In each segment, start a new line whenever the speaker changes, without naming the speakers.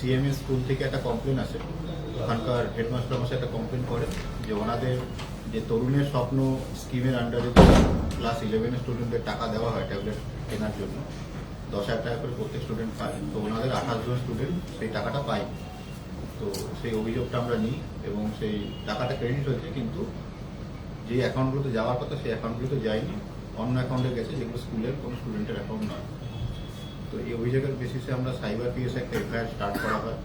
CMS school থেকে একটা complain আসে। ওখানকার হেডমাস্টার মশাই একটা কমপ্লেন করে যে ওনাদের যে তরুণের স্বপ্ন স্কিমের আন্ডারে ক্লাস ইলেভেনের স্টুডেন্টদের টাকা দেওয়া হয় ট্যাবলেট কেনার জন্য, দশ হাজার টাকা করে প্রত্যেক স্টুডেন্ট পায়। তো ওনাদের আঠাশ জন স্টুডেন্ট সেই টাকাটা পায়। তো সেই অভিযোগটা আমরা নিই এবং সেই টাকাটা ক্রেডিট হয়েছে, কিন্তু যে অ্যাকাউন্টগুলোতে যাওয়ার কথা সেই অ্যাকাউন্টগুলোতে যায়নি। অন্য অ্যাকাউন্টে গেছে যেগুলো স্কুলের কোনো স্টুডেন্টের অ্যাকাউন্ট নয়। তো এই অভিযোগের বেসিসে আমরা সাইবার পিএস একটা এফআইআর স্টার্ট করা হয়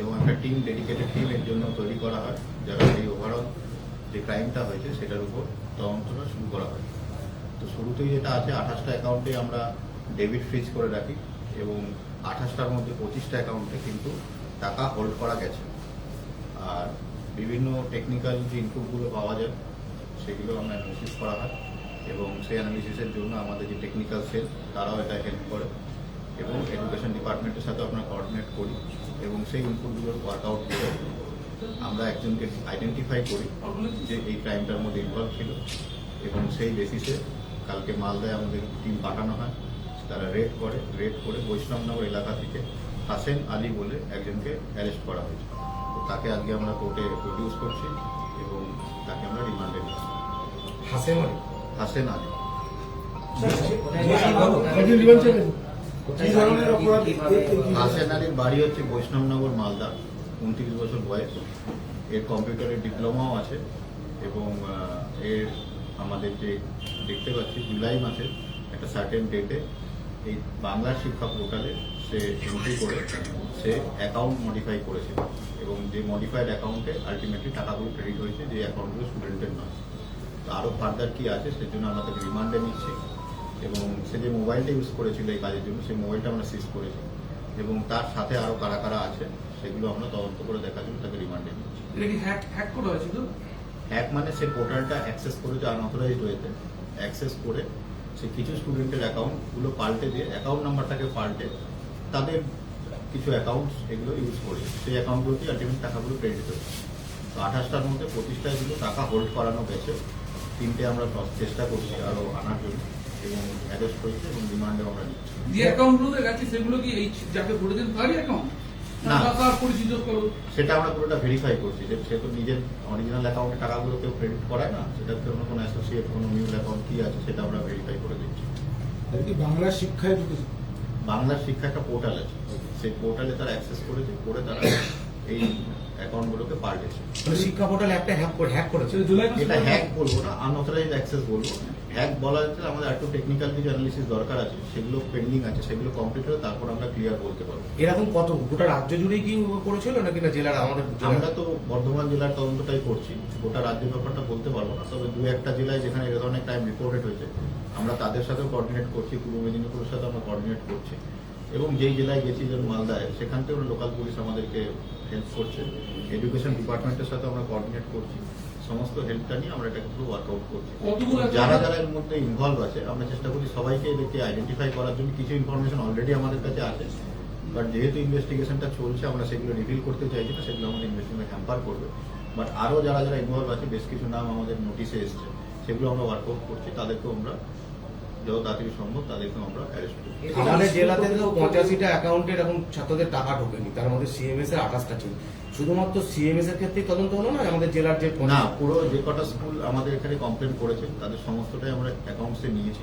এবং একটা টিম ডেডিকেটেড টিম এর জন্য তৈরি করা হয়, যারা এই ওভারঅল যে ক্রাইমটা হয়েছে সেটার উপর তদন্তটা শুরু করা হয়। তো শুরুতেই যেটা আছে, আঠাশটা অ্যাকাউন্টে আমরা ডেবিট ফ্রিজ করে রাখি এবং আঠাশটার মধ্যে পঁচিশটা অ্যাকাউন্টে কিন্তু টাকা হোল্ড করা গেছে। আর বিভিন্ন টেকনিক্যাল যে ইনপুটগুলো পাওয়া যায়, সেগুলো আমরা অ্যানালিসিস করা হয় এবং সেই অ্যানালিসিসের জন্য আমাদের যে টেকনিক্যাল সেল তারাও এটা হেল্প করে। এবং এডুকেশন ডিপার্টমেন্টের সাথে আমরা কোঅর্ডিনেট করি এবং সেই ইনপুটগুলোর ওয়ার্কআউট করে আমরা একজনকে আইডেন্টিফাই করি যে এই ক্রাইমটার মধ্যে ইনভলভ ছিল এবং সেই বেসিসে কালকে মালদায় আমাদের টিম পাঠানো হয়। তারা রেড করে রেড করে বৈষ্ণবনগর এলাকা থেকে হাসেন আলী বলে একজনকে অ্যারেস্ট করা হয়েছে। তো তাকে আজকে আমরা কোর্টে প্রডিউস করছি এবং তাকে আমরা রিমান্ডে নিচ্ছি
হাসেম আলী?
হাসেন আলী।
কি ধরনের অপরাধ
হাসেন আলীর বাড়ি হচ্ছে বৈষ্ণবনগর মালদা উনত্রিশ বছর বয়স এর কম্পিউটারের ডিপ্লোমাও আছে এবং এর আমাদের যে দেখতে পাচ্ছি জুলাই মাসে একটা সার্টেন ডেটে এই বাংলা শিক্ষা পোর্টালে সে এন্ট্রি করে সে অ্যাকাউন্ট মডিফাই করেছিল এবং যে মডিফাইড অ্যাকাউন্টে আলটিমেটলি টাকাগুলো ক্রেডিট হয়েছে যে অ্যাকাউন্টগুলো স্টুডেন্টের নয় তো আরও ফার্দার কি আছে সেজন্য তাকে রিমান্ডে নিচ্ছি এবং সে যে মোবাইলটা ইউজ করেছিল এই কাজের জন্য সেই মোবাইলটা আমরা সিজ করেছি। এবং তার সাথে আরও কারা কারা আছে সেগুলো আমরা তদন্ত করে দেখার জন্য তাকে রিমান্ডে নিচ্ছি
কি হ্যাক
মানে সে পোর্টালটা অ্যাক্সেস করেছে আনঅথরাইজড ওয়েতে অ্যাক্সেস করে সে কিছু স্টুডেন্টের অ্যাকাউন্টগুলো পাল্টে দিয়ে অ্যাকাউন্ট নাম্বারটাকে পাল্টে তাদের কিছু অ্যাকাউন্ট এগুলো ইউজ করে। সেই অ্যাকাউন্টগুলোতে আলটিমেট টাকাগুলো ক্রেডিট হয়েছে তো আঠাশটার মধ্যে পঁচিশটা এগুলো টাকা হোল্ড করানো গেছে। তিনটে আমরা চেষ্টা করছি আরও আনার জন্য। এবং অ্যারেস্ট করেছি এবং রিমান্ডে আমরা নিচ্ছি
যে অ্যাকাউন্ট গেছে সেগুলো কি এই যাকে ভোট দেন তারই অ্যাকাউন্ট
না।
না। তার পরিচিত করো?
সেটা আমরা পুরোটা ভেরিফাই করছি। যে সে তো নিজের অরিজিনাল অ্যাকাউন্টে টাকাগুলো কেউ ক্রেডিট করায় না সেটাতে অন্য কোনো অ্যাসোসিয়েট কোনো নিউজ অ্যাকাউন্ট কি আছে সেটা আমরা ভেরিফাই করে দিচ্ছি।
এটা কি বাংলা শিক্ষা
বাংলার শিক্ষা একটা পোর্টাল আছে। সেই পোর্টালে তারা অ্যাক্সেস করেছে করে তারা এই অ্যাকাউন্টগুলোকে পাল্টেছে।
শিক্ষা পোর্টাল একটা হ্যাক করে হ্যাক করেছে।
এটা হ্যাক বলব না অ্যাক্সেস বলব। হ্যাক বলা যাচ্ছে আমাদের একটু টেকনিক্যাল কিছু অ্যানালিসিস দরকার আছে সেগুলো পেন্ডিং আছে সেগুলো কমপ্লিট হলে তারপর আমরা ক্লিয়ার বলতে পারব।
এরকম কত? গোটা রাজ্য জুড়েই কি করেছিল নাকি না জেলার আমাদের
আমরা তো বর্ধমান জেলার তদন্তটাই করছি গোটা রাজ্যের ব্যাপারটা বলতে পারব না। তবে দু একটা জেলায় যেখানে এ ধরনের ক্রাইম রিপোর্টেড হয়েছে আমরা তাদের সাথেও কোঅর্ডিনেট করছি পূর্ব মেদিনীপুরের সাথে আমরা কোঅর্ডিনেট করছি। এবং যেই জেলায় গেছি যেমন মালদায় সেখান থেকেও লোকাল পুলিশ আমাদেরকে হেল্প করছে। এডুকেশন ডিপার্টমেন্টের সাথে আমরা কোঅর্ডিনেট করছি। সমস্ত হেল্পটা নিয়ে আমরা এটাকে পুরো ওয়ার্কআউট করছি। যারা যারা এর মধ্যে ইনভলভ আছে আমরা চেষ্টা করি সবাইকে এদেরকে আইডেন্টিফাই করার জন্য। কিছু ইনফরমেশন অলরেডি আমাদের কাছে আছে বাট যেহেতু ইনভেস্টিগেশনটা চলছে আমরা সেগুলো রিভিল করতে চাইছি না সেগুলো আমাদের ইনভেস্টিগেশন হ্যাম্পার করবে। বাট আরও যারা যারা ইনভলভ আছে বেশ কিছু নাম আমাদের নোটিশে এসছে সেগুলো আমরা ওয়ার্কআউট করছি তাদেরকেও আমরা যত তাড়াতাড়ি সম্ভব তাদেরকেও আমরা অ্যারেস্ট
আমাদের জেলাতে তো পঁচাশিটা অ্যাকাউন্টে এরকম ছাত্রদের টাকা ঢোকেনি তার মধ্যে সিএমএস এর আঠাশটা ছিল। শুধুমাত্র সিএমএস এর ক্ষেত্রেই তদন্ত হলো না আমাদের জেলার যে
না পুরো যে কটা স্কুল আমাদের এখানে কমপ্লেন করেছে তাদের সমস্তটাই আমরা অ্যাকাউন্টসে নিয়েছি।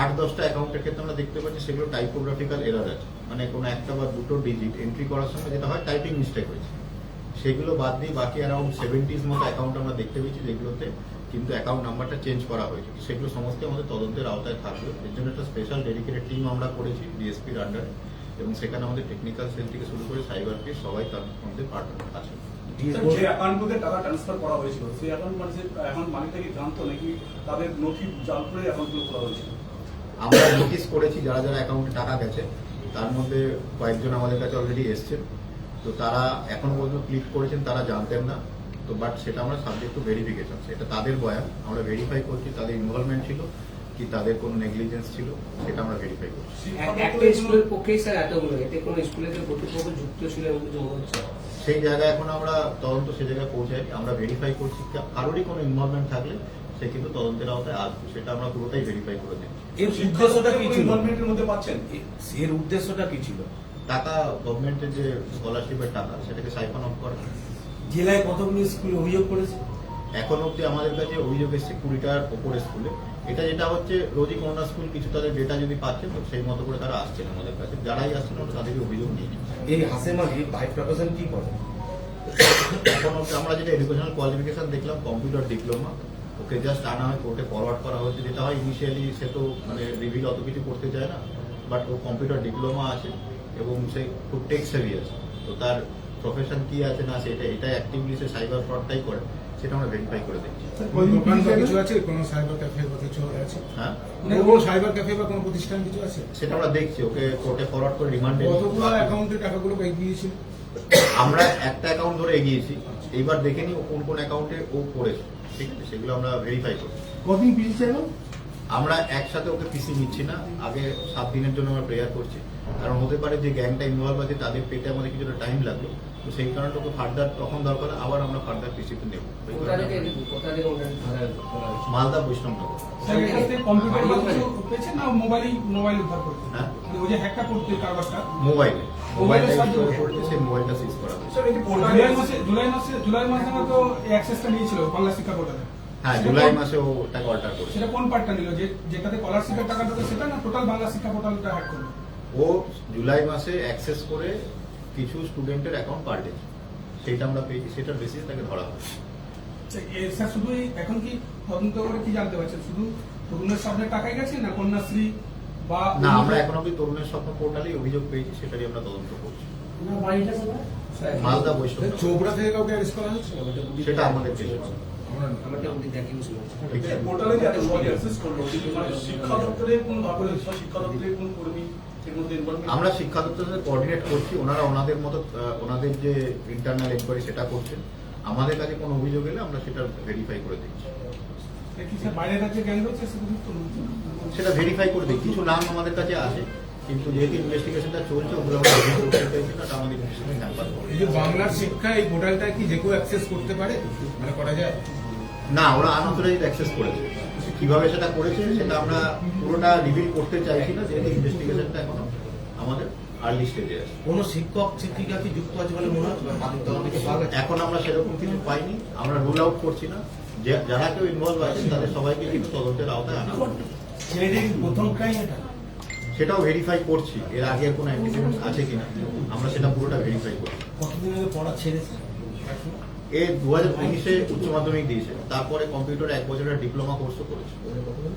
আট দশটা অ্যাকাউন্টের ক্ষেত্রে আমরা দেখতে পাচ্ছি সেগুলো টাইপোগ্রাফিক্যাল এরার আছে। মানে কোনো একটা বা দুটো ডিজিট এন্ট্রি করার সময় যেটা হয় টাইপিং মিস্টেক হয়েছে। সেগুলো বাদ দিয়ে বাকি অ্যারাউন্ড সেভেন্টিজ মতো অ্যাকাউন্ট আমরা দেখতে পেয়েছি যেগুলোতে কিন্তু অ্যাকাউন্ট নাম্বারটা চেঞ্জ করা হয়েছে। সেগুলো সমস্ত আমাদের তদন্তের আওতায় থাকবে। এর জন্য একটা স্পেশাল ডেডিকেটেড টিম আমরা করেছি ডিএসপির আন্ডারে এবং সেখানে আমাদের টেকনিক্যাল সেল থেকে শুরু করে সাইবার পি সবাই তার মধ্যে পার্ট আছে।
যে অ্যাকাউন্টগুলোতে টাকা ট্রান্সফার করা হয়েছিল সেই অ্যাকাউন্ট মানুষের অ্যাকাউন্ট মালিকটা জানতো নাকি তাদের নথি জাল করে অ্যাকাউন্টগুলো খোলা হয়েছিল?
আমরা নোটিস করেছি যারা যারা অ্যাকাউন্টে টাকা গেছে তার মধ্যে কয়েকজন আমাদের কাছে অলরেডি এসছেন। তো তারা এখনও পর্যন্ত ক্লিক করেছেন তারা জানতেন না। তো বাট সেটা আমরা সাবজেক্ট টু ভেরিফিকেশন সেটা তাদের বয়ান আমরা ভেরিফাই করছি তাদের ইনভলভমেন্ট ছিল কি তাদের কোনো নেগলিজেন্স ছিল সেটা আমরা ভেরিফাই করছি।
একটা স্কুলের পক্ষেই স্যার এতগুলো এতে কোনো স্কুলের যে কর্তৃপক্ষ যুক্ত ছিল এমন কিছু মনে হচ্ছে?
সেই জায়গায় এখন আমরা তদন্ত সে জায়গায় পৌঁছাই আমরা ভেরিফাই করছি কা- কারোরই কোনো ইনভলভমেন্ট থাকলে সে কিন্তু তদন্তের আওতায় আসবে সেটা আমরা পুরোটাই ভেরিফাই করে দিচ্ছি
এর উদ্দেশ্যটা কি ছিল?
ইনভলভমেন্টের মধ্যে পাচ্ছেন?
এর উদ্দেশ্যটা কি ছিল?
টাকা গভর্নমেন্টের যে স্কলারশিপের টাকা সেটাকে সাইফন অফ করা।
জেলায় কতগুলো স্কুল অভিযোগ করেছে?
এখন অব্দি আমাদের কাছে অভিযোগ এসছে কুড়িটার ওপরে স্কুলে। এটা যেটা হচ্ছে রোজই কোনো না স্কুল কিছু তাদের ডেটা যদি পাচ্ছে তো সেই মতো করে তারা আসছেন আমাদের কাছে। যারাই আসছেন আমরা তাদেরকে অভিযোগ নিয়ে নিচ্ছি।
এই হাসেম আলী ভাইস প্রফেশন কি করে?
এখন অব্দি আমরা যেটা এডুকেশনাল কোয়ালিফিকেশন দেখলাম কম্পিউটার ডিপ্লোমা ওকে জাস্ট আনা হয় কোর্টে ফরওয়ার্ড করা হয়েছে। যেটা হয় ইনিশিয়ালি সে তো মানে রিভিল অত কিছু করতে চায় না বাট ও কম্পিউটার ডিপ্লোমা আছে এবং সে খুব টেক সেভি আছে। তো তার প্রফেশন কি আছে না সেটা এটা অ্যাক্টিভলি সে সাইবার ফ্রডটাই করে সেটা আমরা ভেরিফাই করে দেখছি।
দোকান বা কিছু আছে? কোনো সাইবার ক্যাফে বা কিছু আছে?
হ্যাঁ?
কোনো সাইবার ক্যাফে বা কোনো প্রতিষ্ঠান কিছু আছে?
সেটা আমরা দেখছি ওকে কোর্টে ফরওয়ার্ড করে রিমান্ডে
কতগুলো অ্যাকাউন্টে টাকাগুলো
আমরা একটা অ্যাকাউন্ট ধরে এগিয়েছি এইবার দেখে নিই ও কোন কোন অ্যাকাউন্টে ও করেছে ঠিক আছে? সেগুলো আমরা ভেরিফাই করি
কদিন পিছিয়ে চাইলাম
আমরা একসাথে ওকে পিসি নিচ্ছি না আগে সাত দিনের জন্য আমরা প্রেয়ার করছি। কারণ হতে পারে যে গ্যাংটা ইনভলভ আছে তাদের পেটে আমাদের কিছুটা টাইম লাগল। তো সেই কারণে ওকে ফার্দার তখন দরকার আবার আমরা ফার্দার পিসিতে নেব।
হয়েছে?
মালদা বৈষ্ণবনগর।
মোবাইল।
হ্যাঁ মোবাইলটা সেই মোবাইলটা সিজ করা
জুলাই মাসে তো অ্যাক্সেসটা নিয়েছিল বাংলা শিক্ষা পোর্টালে
হ্যাঁ জুলাই মাসে করেছে।
সেটা কোন পার্টটা নিল? যে যেটাতে স্কলারশিপের টাকা ঢোকে সেটা না টোটাল বাংলা শিক্ষা পোর্টালটা হ্যাক করল?
ও জুলাই মাসে অ্যাক্সেস করে কিছু স্টুডেন্টের অ্যাকাউন্ট পাল্টেছে সেটা আমরা পেয়েছি সেটার বেসিসে তাকে ধরা হয়
আচ্ছা, স্যার শুধু এখন কি তদন্ত করে কি জানতে পারছেন? শুধু তরুণের স্বপ্নে টাকাই গেছে না কন্যাশ্রী বা
না আমরা এখন অব্দি তরুণের স্বপ্ন পোর্টালেই অভিযোগ পেয়েছি সেটারই আমরা তদন্ত করছি। মালদা বৈষ্ণব
চোপড়া থেকে কাউকে অ্যারেস্ট করা
সেটা আমাদের
পোর্টালে শিক্ষা দপ্তরের কোন শিক্ষা দপ্তরের কোন কর্মী?
আমরা শিক্ষা দপ্তরের কোঅর্ডিনেট করছি ওনারা ওনাদের মতো ওনাদের যে ইন্টারনাল এনকোয়ারি সেটা করছেন। আমাদের কাছে কোনো অভিযোগ এলে আমরা সেটা ভেরিফাই করে দিচ্ছি।
সেটা
ভেরিফাই করে দিই কিছু নাম আমাদের কাছে আসে কিন্তু যেহেতু ইনভেস্টিগেশনটা চলছে ওগুলো আমরা review করতে চাইছি না, আমাদের ইনভেস্টিগেশন হ্যাম্পার
এই যে বাংলার শিক্ষা এই পোর্টালটা কি যে কেউ অ্যাক্সেস করতে পারে? মানে করা যায়?
না ওরা আনঅথরাইজড অ্যাক্সেস করেছে। কীভাবে সেটা করেছে সেটা আমরা পুরোটা রিভিল করতে চাইছি না যেহেতু ইনভেস্টিগেশনটা এখনও আমাদের আর্লি স্টেজে আছে।
কোনো শিক্ষক শিক্ষিকা কি যুক্ত আছে বলে মনে হচ্ছে?
এখন আমরা সেরকম কিছু পাইনি আমরা রুল আউট করছি না। যারা কেউ ইনভলভ আছে তাদের সবাইকে কিন্তু তদন্তের আওতায় আনা
প্রথম ক্রাইম এটা?
সেটাও ভেরিফাই করছি এর আগে কোনো অ্যান্টিসিডেন্ট আছে কিনা আমরা সেটা পুরোটা ভেরিফাই করছি।
কতদিন আগে পড়া ছেড়েছে
এ দু হাজার উনিশে উচ্চ মাধ্যমিক দিয়েছে। তারপরে কম্পিউটার এক বছরের ডিপ্লোমা কোর্সও করেছে।